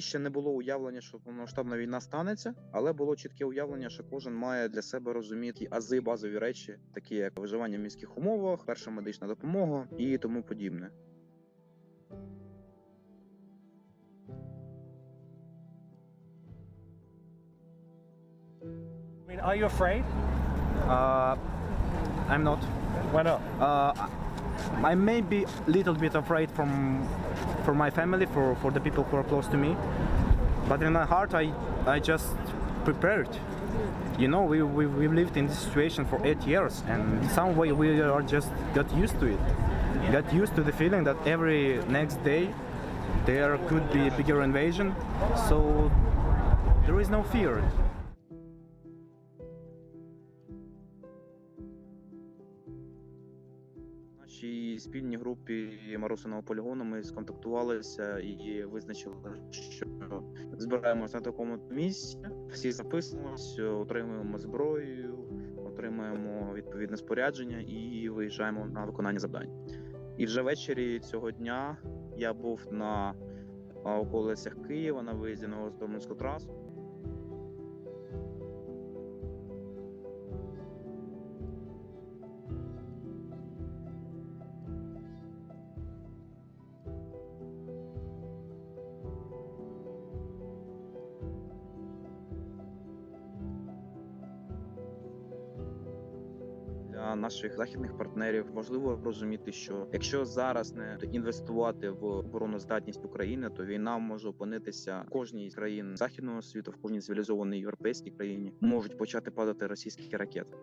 ще не було уявлення, що повномасштабна війна станеться, але було чітке уявлення, що кожен має для себе розуміти ази базові речі, такі як виживання в міських умовах, перша медична допомога і тому подібне. I mean, are you afraid? Uh, I'm not. Why not? Uh, I may be a little bit afraid from for my family, for, for the people who are close to me, but in my heart, I I just prepared. You know, we, we we've lived in this situation for eight years, and some way we are just got used to it. Got used to the feeling that every next day there could be a bigger invasion, so there is no fear. Нашій спільній групі Марусиного полігону ми сконтактувалися і визначили, що збираємося на такому місці. Всі записуємося, отримуємо зброю, отримуємо відповідне спорядження і виїжджаємо на виконання завдань. І вже ввечері цього дня я був на околицях Києва на виїзді на Гостомельську трасу. Для наших західних партнерів важливо розуміти, що якщо зараз не інвестувати в обороноздатність України, то війна може опинитися в кожній країн західного світу, в кожній цивілізованій європейській країні можуть почати падати російські ракети.